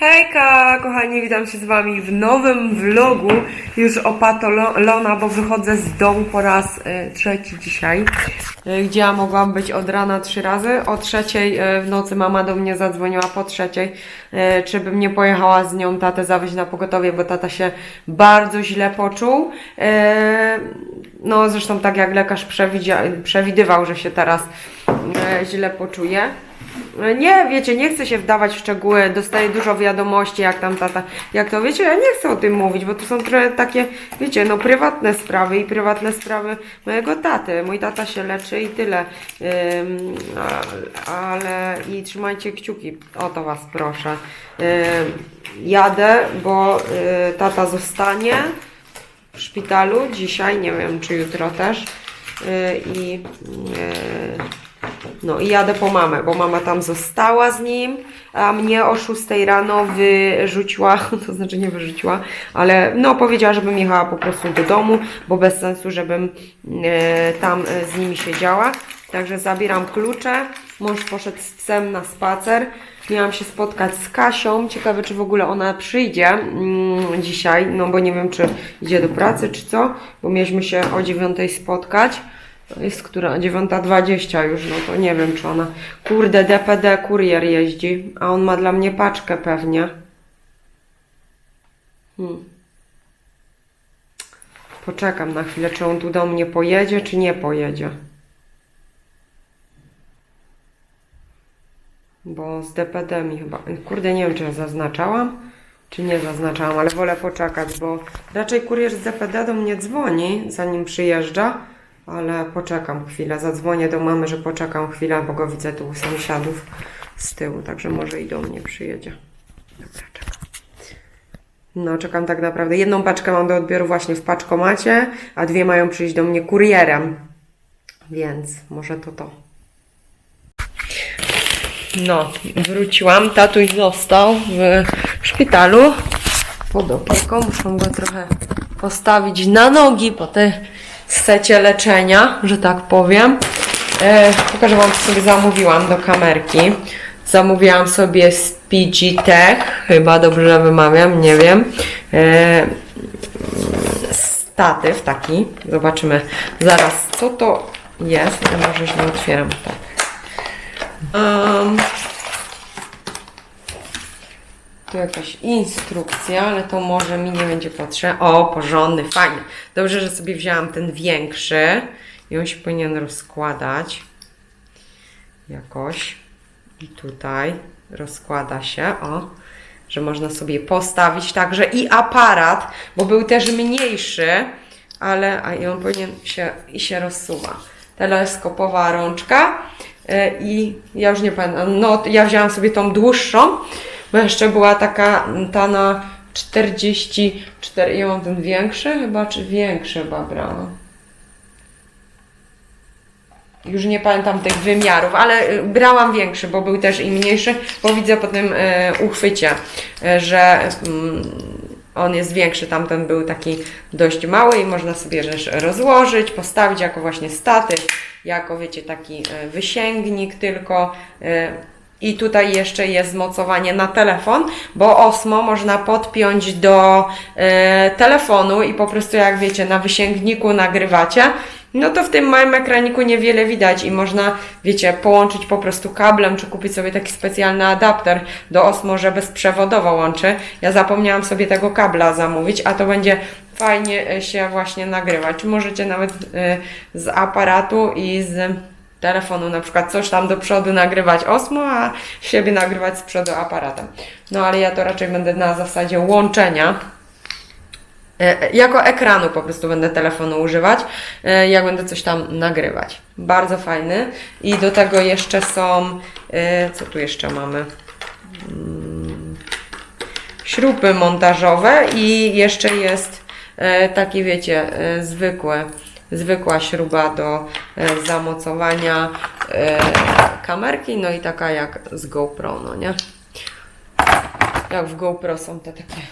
Hejka, kochani, witam się z Wami w nowym vlogu już o Patolona, bo wychodzę z domu po raz e, trzeci dzisiaj, e, gdzie ja mogłam być od rana trzy razy. O trzeciej e, w nocy mama do mnie zadzwoniła po trzeciej, czy bym nie pojechała z nią tatę zawieźć na pogotowie, bo tata się bardzo źle poczuł. No zresztą tak jak lekarz przewidywał, że się teraz źle poczuje. Nie, wiecie, nie chcę się wdawać w szczegóły, dostaję dużo wiadomości, jak tam tata, jak to, wiecie, ja nie chcę o tym mówić, bo to są trochę takie, wiecie, no prywatne sprawy i prywatne sprawy mojego taty. Mój tata się leczy i tyle, Ym, ale i trzymajcie kciuki, o to Was proszę. Ym, jadę, bo y, tata zostanie w szpitalu dzisiaj, nie wiem, czy jutro też y, i y, no i jadę po mamę, bo mama tam została z nim, a mnie o 6 rano wyrzuciła, to znaczy nie wyrzuciła, ale no powiedziała, żebym jechała po prostu do domu, bo bez sensu, żebym e, tam e, z nimi siedziała. Także zabieram klucze, mąż poszedł z psem na spacer. Miałam się spotkać z Kasią. Ciekawe, czy w ogóle ona przyjdzie mm, dzisiaj, no bo nie wiem, czy idzie do pracy, czy co, bo mieliśmy się o 9 spotkać. Jest która? 9.20 już, no to nie wiem, czy ona. Kurde, DPD kurier jeździ, a on ma dla mnie paczkę pewnie. Hmm. Poczekam na chwilę, czy on tu do mnie pojedzie, czy nie pojedzie. Bo z DPD mi chyba. Kurde, nie wiem, czy ja zaznaczałam, czy nie zaznaczałam, ale wolę poczekać, bo raczej kurier z DPD do mnie dzwoni, zanim przyjeżdża. Ale poczekam chwilę, zadzwonię do mamy, że poczekam chwilę, bo go widzę tu u sąsiadów z tyłu, także może i do mnie przyjedzie. Dobra, czekam. No, czekam tak naprawdę. Jedną paczkę mam do odbioru właśnie w paczkomacie, a dwie mają przyjść do mnie kurierem. Więc może to to. No, wróciłam. Tatuś został w szpitalu pod opieką. Muszę go trochę postawić na nogi po tej secie leczenia, że tak powiem. E, pokażę Wam, co sobie zamówiłam do kamerki. Zamówiłam sobie Speedy Tech, chyba dobrze wymawiam, nie wiem. E, statyw taki. Zobaczymy zaraz, co to jest. Ja może źle otwieram. Tak. Um, tu jakaś instrukcja, ale to może mi nie będzie potrzebne. O, porządny, fajny. Dobrze, że sobie wzięłam ten większy i on się powinien rozkładać jakoś. I tutaj rozkłada się, o, że można sobie postawić także i aparat, bo był też mniejszy, ale a i on powinien się i się rozsuwa. Teleskopowa rączka e, i ja już nie pamiętam, no ja wzięłam sobie tą dłuższą, bo jeszcze była taka mm, ta na 44, ja mam ten większy chyba, czy większy chyba brałam. Już nie pamiętam tych wymiarów, ale y, brałam większy, bo był też i mniejszy, bo widzę po tym e, uchwycie, e, że mm, on jest większy, tamten był taki dość mały i można sobie też rozłożyć, postawić jako właśnie statyw, jako wiecie taki wysięgnik tylko. I tutaj jeszcze jest zmocowanie na telefon, bo Osmo można podpiąć do e, telefonu i po prostu jak wiecie na wysięgniku nagrywacie, no to w tym małym ekraniku niewiele widać i można, wiecie, połączyć po prostu kablem, czy kupić sobie taki specjalny adapter do Osmo, że bezprzewodowo łączy. Ja zapomniałam sobie tego kabla zamówić, a to będzie fajnie się właśnie nagrywać. Możecie nawet e, z aparatu i z telefonu na przykład coś tam do przodu nagrywać Osmo, a siebie nagrywać z przodu aparatem. No ale ja to raczej będę na zasadzie łączenia. E, Jako ekranu po prostu będę telefonu używać, e, jak będę coś tam nagrywać. Bardzo fajny. I do tego jeszcze są, e, co tu jeszcze mamy? Mm, Śruby montażowe i jeszcze jest e, taki, wiecie, e, zwykłe, zwykła śruba do e, zamocowania e, kamerki, no i taka jak z GoPro, no nie? Jak w GoPro są te takie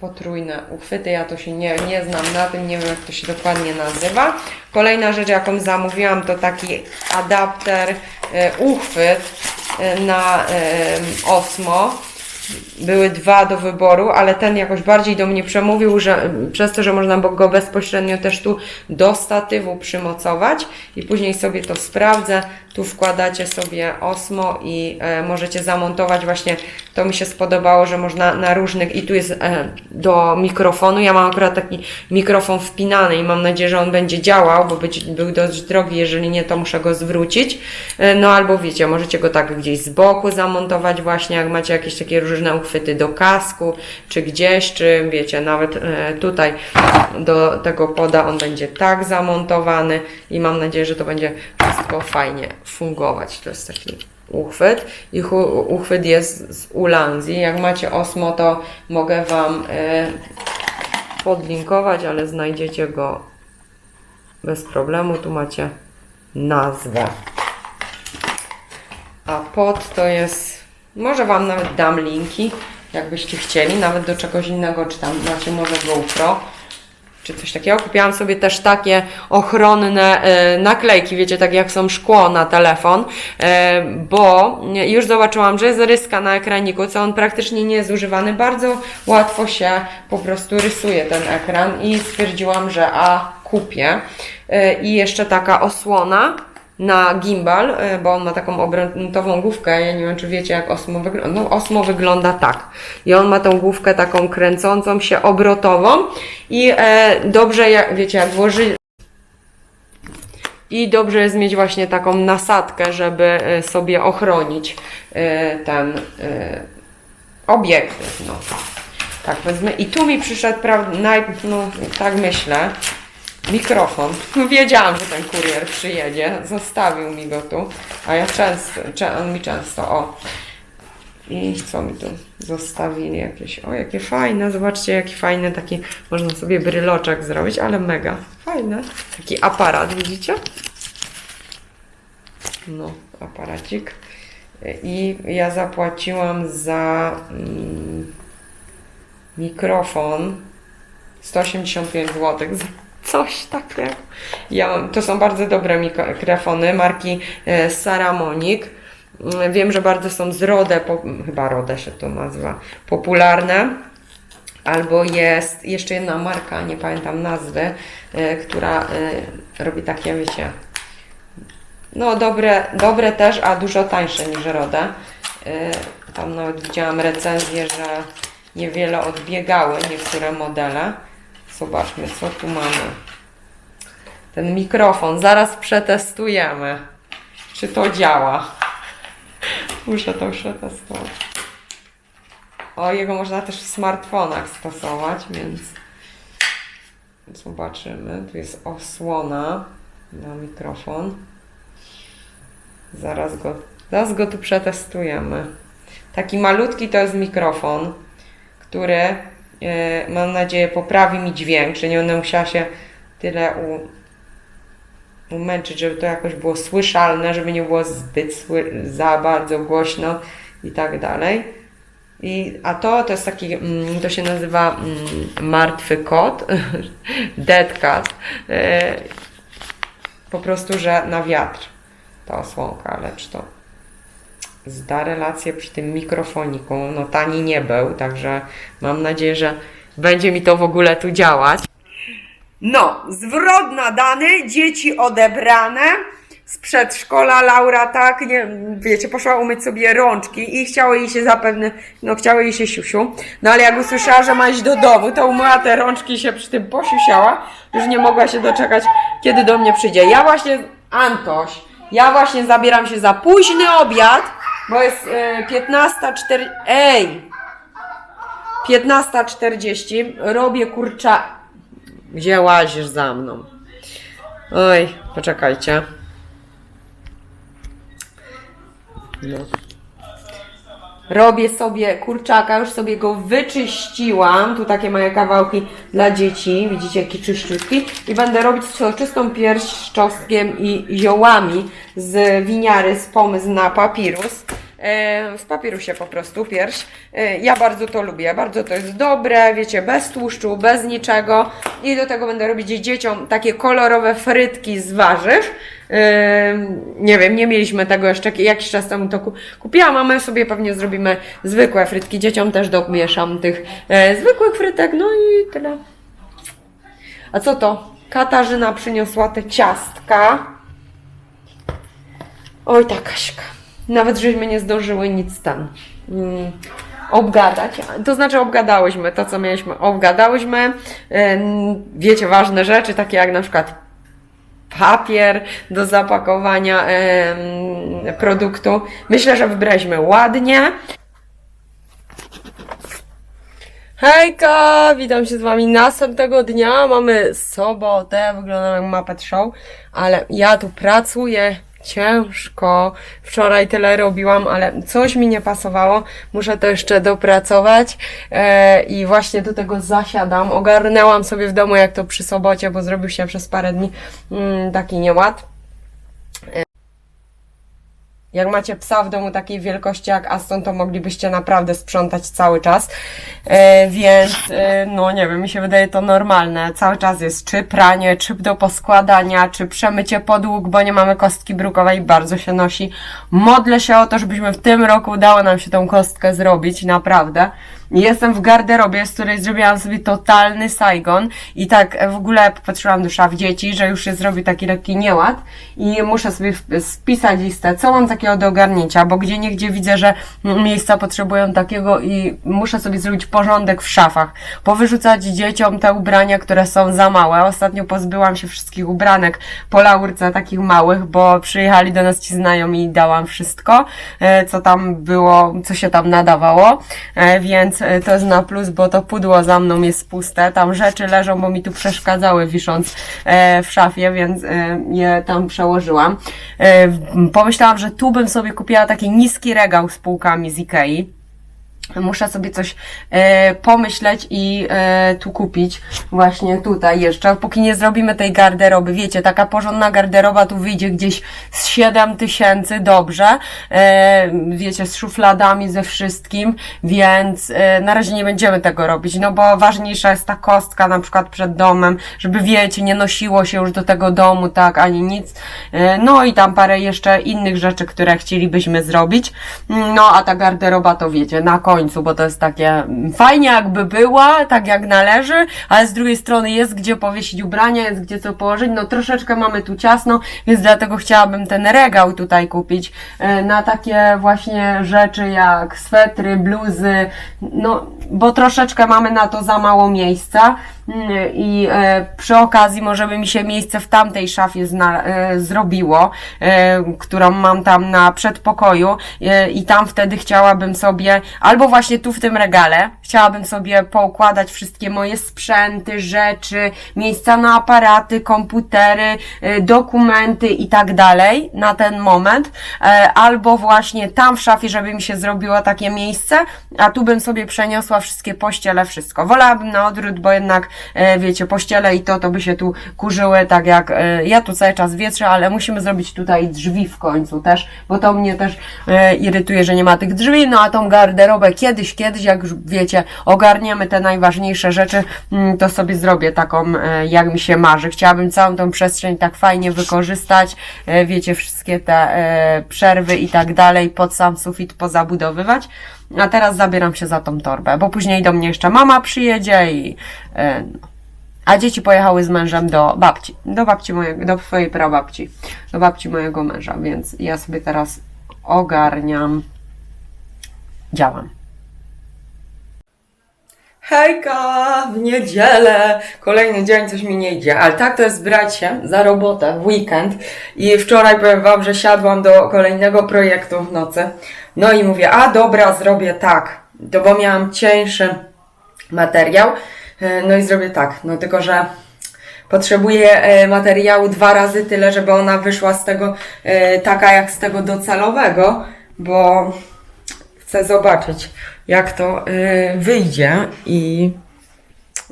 potrójne uchwyty. Ja to się nie, nie znam na tym, nie wiem jak to się dokładnie nazywa. Kolejna rzecz, jaką zamówiłam, to taki adapter, e, uchwyt na Osmo. Były dwa do wyboru, ale ten jakoś bardziej do mnie przemówił, że przez to, że można go bezpośrednio też tu do statywu przymocować i później sobie to sprawdzę. Tu wkładacie sobie osmo i e, możecie zamontować właśnie, to mi się spodobało, że można na różnych i tu jest e, do mikrofonu. Ja mam akurat taki mikrofon wpinany i mam nadzieję, że on będzie działał, bo być, był dość drogi, jeżeli nie, to muszę go zwrócić. E, no albo wiecie, możecie go tak gdzieś z boku zamontować właśnie, jak macie jakieś takie różne uchwyty do kasku, czy gdzieś, czy wiecie, nawet e, tutaj do tego poda on będzie tak zamontowany i mam nadzieję, że to będzie wszystko fajnie fungować. To jest taki uchwyt i hu- uchwyt jest z Ulanzi. Jak macie Osmo, to mogę Wam e, podlinkować, ale znajdziecie go bez problemu. Tu macie nazwę. A pod to jest, może Wam nawet dam linki, jakbyście chcieli, nawet do czegoś innego, czy tam macie może GoPro, czy coś takiego. Kupiłam sobie też takie ochronne e, naklejki, wiecie, tak jak są szkło na telefon, e, bo już zobaczyłam, że jest ryska na ekraniku, co on praktycznie nie jest używany, bardzo łatwo się po prostu rysuje ten ekran i stwierdziłam, że a kupię. E, I jeszcze taka osłona na gimbal, e, bo on ma taką obrętową główkę. Ja nie wiem, czy wiecie, jak Osmo wygląda. No, Osmo wygląda tak. I on ma tą główkę taką kręcącą się obrotową i e, dobrze, jak, wiecie, jak włoży. I dobrze jest mieć właśnie taką nasadkę, żeby e, sobie ochronić e, ten obiektyw. No. Tak, wezmę. I tu mi przyszedł, prawda, no tak myślę, mikrofon. No, Wiedziałam, że ten kurier przyjedzie. Zostawił mi go tu. A ja często, on mi często, o. I co mi tu zostawili jakieś, o jakie fajne, zobaczcie jaki fajny taki, można sobie bryloczek zrobić, ale mega fajne. Taki aparat, widzicie? No, aparacik. I ja zapłaciłam za mm, mikrofon 185 zł. Coś takiego. Ja to są bardzo dobre mikrofony marki e, Saramonic. Mm, Wiem, że bardzo są z Rode, po, chyba Rode się to nazywa, popularne. Albo jest jeszcze jedna marka, nie pamiętam nazwy, e, która e, robi takie, wiecie, no dobre, dobre też, a dużo tańsze niż Rode. Tam nawet widziałam recenzję, że niewiele odbiegały niektóre modele. Zobaczmy, co tu mamy. Ten mikrofon, zaraz przetestujemy, czy to działa. Muszę to przetestować. O, jego można też w smartfonach stosować, więc zobaczymy. Tu jest osłona na mikrofon. Zaraz go, zaraz go tu przetestujemy. Taki malutki to jest mikrofon, który mam nadzieję poprawi mi dźwięk, że nie będę musiała się tyle u, umęczyć, żeby to jakoś było słyszalne, żeby nie było zbyt za bardzo głośno i tak dalej. I, a to, to jest taki, mm, to się nazywa mm, martwy kot, dead cat. E, po prostu, że na wiatr ta osłonka, lecz to zda relację przy tym mikrofoniku. No tani nie był, także mam nadzieję, że będzie mi to w ogóle tu działać. No, zwrot nadany, dzieci odebrane z przedszkola. Laura tak, nie, wiecie, poszła umyć sobie rączki i chciało jej się zapewne, no chciało jej się siusiu. No ale jak usłyszała, że ma iść do domu, to umyła te rączki się przy tym posiusiała. Już nie mogła się doczekać, kiedy do mnie przyjdzie. Ja właśnie, Antoś, ja właśnie zabieram się za późny obiad, bo jest e, 15.04. Ej! 15.40. Robię kurcza. Gdzie łazisz za mną? Oj, poczekajcie. No. Robię sobie kurczaka, już sobie go wyczyściłam. Tu takie małe kawałki dla dzieci. Widzicie, jaki czyściutki. I będę robić soczystą pierś z czosnkiem i ziołami z winiary z pomysł na papirus. E, w papirusie po prostu pierś. E, ja bardzo to lubię, bardzo to jest dobre, wiecie, bez tłuszczu, bez niczego. I do tego będę robić dzieciom takie kolorowe frytki z warzyw. Nie wiem, nie mieliśmy tego jeszcze, jakiś czas temu to ku- kupiłam, a my sobie pewnie zrobimy zwykłe frytki. Dzieciom też domieszam tych e, zwykłych frytek, no i tyle. A co to? Katarzyna przyniosła te ciastka. Oj, ta Kaśka. Nawet żeśmy nie zdążyły nic tam mm, obgadać. To znaczy obgadałyśmy to, co mieliśmy. Obgadałyśmy, ym, wiecie, ważne rzeczy, takie jak na przykład papier do zapakowania em, produktu. Myślę, że wybraliśmy ładnie. Hejka, witam się z Wami następnego dnia. Mamy sobotę, wyglądam jak Muppet Show, ale ja tu pracuję ciężko. Wczoraj tyle robiłam, ale coś mi nie pasowało. Muszę to jeszcze dopracować e, i właśnie do tego zasiadam. Ogarnęłam sobie w domu, jak to przy sobocie, bo zrobił się przez parę dni mm, taki nieład. Jak macie psa w domu takiej wielkości jak Aston, to moglibyście naprawdę sprzątać cały czas. E, więc, e, no nie wiem, mi się wydaje to normalne. Cały czas jest czy pranie, czy do poskładania, czy przemycie podłóg, bo nie mamy kostki brukowej, bardzo się nosi. Modlę się o to, żebyśmy w tym roku udało nam się tą kostkę zrobić, naprawdę. Jestem w garderobie, z której zrobiłam sobie totalny Saigon i tak w ogóle popatrzyłam do szaf dzieci, że już się zrobi taki lekki nieład i muszę sobie spisać listę, co mam takiego do ogarnięcia, bo gdzie niegdzie widzę, że miejsca potrzebują takiego i muszę sobie zrobić porządek w szafach, powyrzucać dzieciom te ubrania, które są za małe. Ostatnio pozbyłam się wszystkich ubranek po laurce takich małych, bo przyjechali do nas ci znajomi i dałam wszystko, e, co tam było, co się tam nadawało, E, więc to jest na plus, bo to pudło za mną jest puste, tam rzeczy leżą, bo mi tu przeszkadzały wisząc e, w szafie, więc e, je tam przełożyłam. E, Pomyślałam, że tu bym sobie kupiła taki niski regał z półkami z Ikei. Muszę sobie coś e, pomyśleć i e, tu kupić właśnie tutaj jeszcze, póki nie zrobimy tej garderoby. Wiecie, taka porządna garderoba tu wyjdzie gdzieś z 7 tysięcy, dobrze. E, wiecie, z szufladami, ze wszystkim, więc e, na razie nie będziemy tego robić, no bo ważniejsza jest ta kostka na przykład przed domem, żeby wiecie, nie nosiło się już do tego domu, tak, ani nic. E, no i tam parę jeszcze innych rzeczy, które chcielibyśmy zrobić. No a ta garderoba to wiecie, na końcu, bo to jest takie mm, fajnie jakby była, tak jak należy, ale z drugiej strony jest gdzie powiesić ubrania, jest gdzie co położyć, no troszeczkę mamy tu ciasno, więc dlatego chciałabym ten regał tutaj kupić e, na takie właśnie rzeczy jak swetry, bluzy, no bo troszeczkę mamy na to za mało miejsca i e, przy okazji może by mi się miejsce w tamtej szafie e, zrobiło, e, którą mam tam na przedpokoju i tam wtedy chciałabym sobie, albo właśnie tu w tym regale, chciałabym sobie poukładać wszystkie moje sprzęty, rzeczy, miejsca na aparaty, komputery, dokumenty i tak dalej na ten moment, albo właśnie tam w szafie, żeby mi się zrobiło takie miejsce, a tu bym sobie przeniosła wszystkie pościele, wszystko. Wolałabym na odwrót, bo jednak, wiecie, pościele i to, to by się tu kurzyły, tak jak e, ja tu cały czas wietrzę, ale musimy zrobić tutaj drzwi w końcu też, bo to mnie też e, irytuje, że nie ma tych drzwi, no a tą garderobę kiedyś, kiedyś, jak już wiecie, ogarniemy te najważniejsze rzeczy, mm, to sobie zrobię taką, e, jak mi się marzy. Chciałabym całą tą przestrzeń tak fajnie wykorzystać, e, wiecie, wszystkie te e, przerwy i tak dalej, pod sam sufit pozabudowywać. A teraz zabieram się za tą torbę, bo później do mnie jeszcze mama przyjedzie i e, no. A dzieci pojechały z mężem do babci, do babci mojego, do swojej prababci, do babci mojego męża, więc ja sobie teraz ogarniam, działam. Hejka, w niedzielę, kolejny dzień, coś mi nie idzie, ale tak to jest brać się za robotę w weekend i wczoraj powiem Wam, że siadłam do kolejnego projektu w nocy, no i mówię, a dobra, zrobię tak, to bo miałam cieńszy materiał, e, no i zrobię tak, no tylko, że potrzebuję e, materiału dwa razy tyle, żeby ona wyszła z tego e, taka jak z tego docelowego, bo chcę zobaczyć, jak to wyjdzie i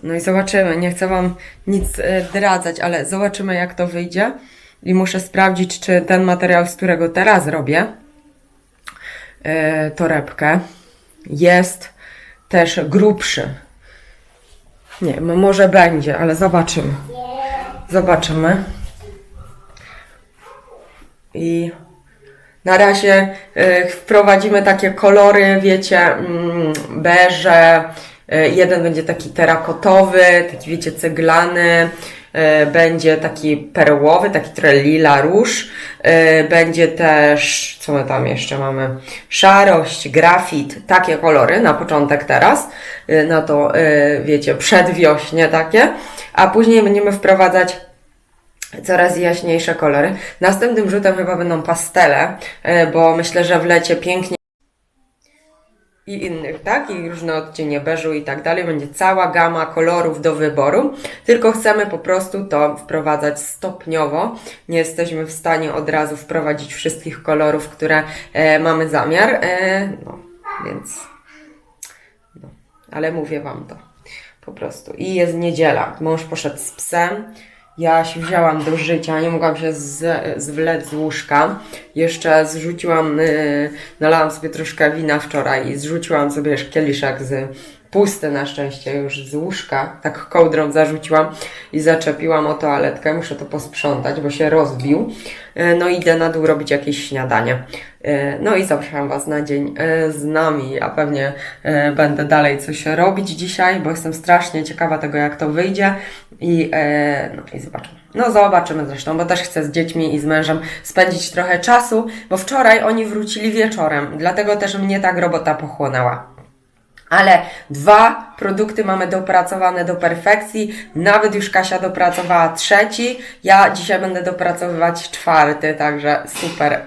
no i zobaczymy. Nie chcę Wam nic zdradzać, ale zobaczymy, jak to wyjdzie. I muszę sprawdzić, czy ten materiał, z którego teraz robię torebkę, jest też grubszy. Nie, m- może będzie, ale zobaczymy. Zobaczymy. I na razie y, wprowadzimy takie kolory, wiecie, mm, beże. y, Jeden będzie taki terakotowy, taki wiecie, ceglany. Y, Będzie taki perłowy, taki trochę lila róż. y, Będzie też, co my tam jeszcze mamy? Szarość, grafit, takie kolory na początek teraz. y, Na to, y, wiecie, przedwiośnie takie. A później będziemy wprowadzać coraz jaśniejsze kolory. Następnym rzutem chyba będą pastele, e, bo myślę, że w lecie pięknie i innych, tak? I różne odcienie beżu i tak dalej. Będzie cała gama kolorów do wyboru. Tylko chcemy po prostu to wprowadzać stopniowo. Nie jesteśmy w stanie od razu wprowadzić wszystkich kolorów, które e, mamy zamiar. E, no, więc. No, ale mówię Wam to po prostu. I jest niedziela. Mąż poszedł z psem. Ja się wzięłam do życia, nie mogłam się z, zwlec z łóżka. Jeszcze zrzuciłam, yy, nalałam sobie troszkę wina wczoraj i zrzuciłam sobie kieliszek z pusty na szczęście już z łóżka, tak kołdrą zarzuciłam i zaczepiłam o toaletkę. Muszę to posprzątać, bo się rozbił. Yy, no idę na dół robić jakieś śniadanie. Yy, No i zapraszam Was na dzień yy, z nami, a pewnie będę dalej coś robić dzisiaj, bo jestem strasznie ciekawa tego, jak to wyjdzie i, no, i zobaczymy. No zobaczymy zresztą, bo też chcę z dziećmi i z mężem spędzić trochę czasu, bo wczoraj oni wrócili wieczorem, dlatego też mnie tak robota pochłonęła. Ale dwa produkty mamy dopracowane do perfekcji. Nawet już Kasia dopracowała trzeci. Ja dzisiaj będę dopracowywać czwarty, także super.